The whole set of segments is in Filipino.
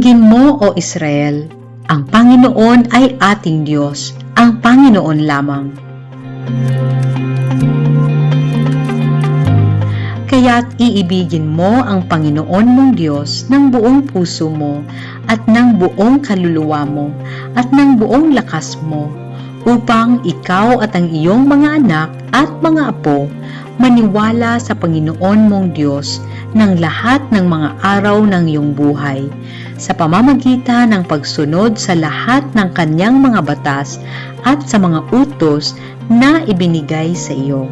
o Israel, ang Panginoon ay ating Diyos, ang Panginoon lamang. Kaya't iibigin mo ang Panginoon mong Diyos ng buong puso mo at ng buong kaluluwa mo at ng buong lakas mo upang ikaw at ang iyong mga anak at mga apo maniwala sa Panginoon mong Diyos ng lahat ng mga araw ng iyong buhay sa pamamagitan ng pagsunod sa lahat ng kanyang mga batas at sa mga utos na ibinigay sa iyo.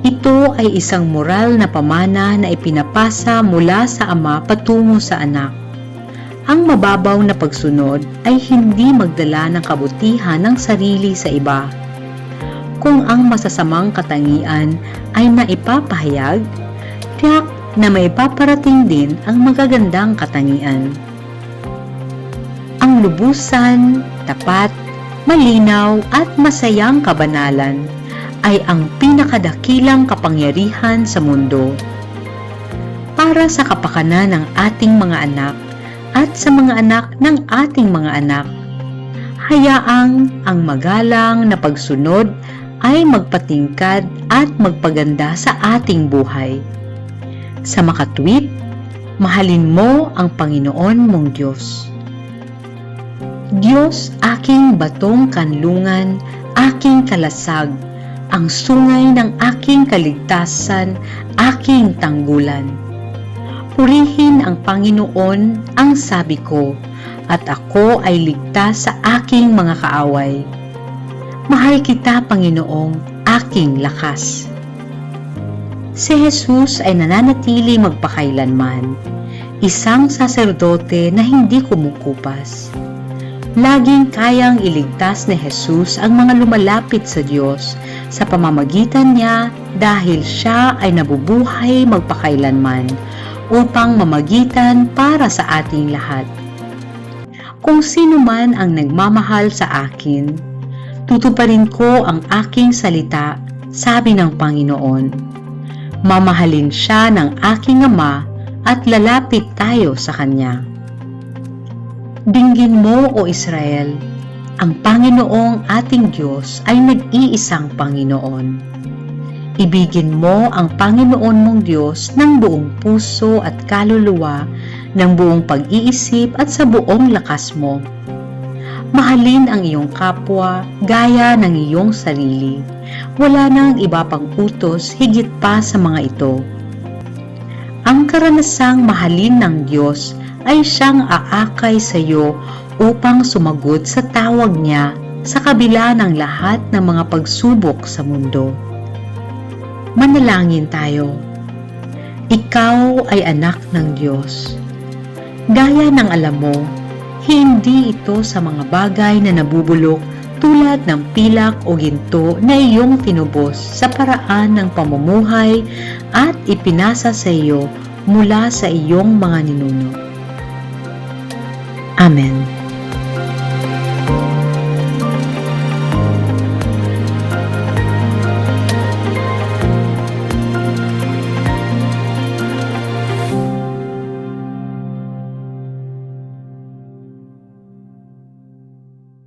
Ito ay isang moral na pamana na ipinapasa mula sa ama patungo sa anak. Ang mababaw na pagsunod ay hindi magdala ng kabutihan ng sarili sa iba. Kung ang masasamang katangian ay naipapahayag, tiyak na may paparating din ang magagandang katangian. Ang lubusan, tapat, malinaw at masayang kabanalan ay ang pinakadakilang kapangyarihan sa mundo. Para sa kapakanan ng ating mga anak at sa mga anak ng ating mga anak, hayaang ang magalang na pagsunod ay magpatingkad at magpaganda sa ating buhay. Sa makatwid, mahalin mo ang Panginoon mong Diyos. Diyos, aking batong kanlungan, aking kalasag, ang sungay ng aking kaligtasan, aking tanggulan. Purihin ang Panginoon ang sabi ko, at ako ay ligtas sa aking mga kaaway. Mahal kita, Panginoong, aking lakas. Si Jesus ay nananatili magpakailanman, isang saserdote na hindi kumukupas. Laging kayang iligtas ni Jesus ang mga lumalapit sa Diyos sa pamamagitan niya dahil siya ay nabubuhay magpakailanman upang mamagitan para sa ating lahat. Kung sino man ang nagmamahal sa akin, tutuparin ko ang aking salita, sabi ng Panginoon. Mamahalin siya ng aking ama at lalapit tayo sa kanya. Dinggin mo, O Israel, ang Panginoong ating Diyos ay nag-iisang Panginoon. Ibigin mo ang Panginoon mong Diyos ng buong puso at kaluluwa, ng buong pag-iisip at sa buong lakas mo. Mahalin ang iyong kapwa gaya ng iyong sarili. Wala nang iba pang utos higit pa sa mga ito. Ang karanasang mahalin ng Diyos ay siyang aakay sa iyo upang sumagot sa tawag niya sa kabila ng lahat ng mga pagsubok sa mundo. Manalangin tayo. Ikaw ay anak ng Diyos. Gaya ng alam mo, hindi ito sa mga bagay na nabubulok tulad ng pilak o ginto na iyong tinubos sa paraan ng pamumuhay at ipinasa sa iyo mula sa iyong mga ninuno. Amen.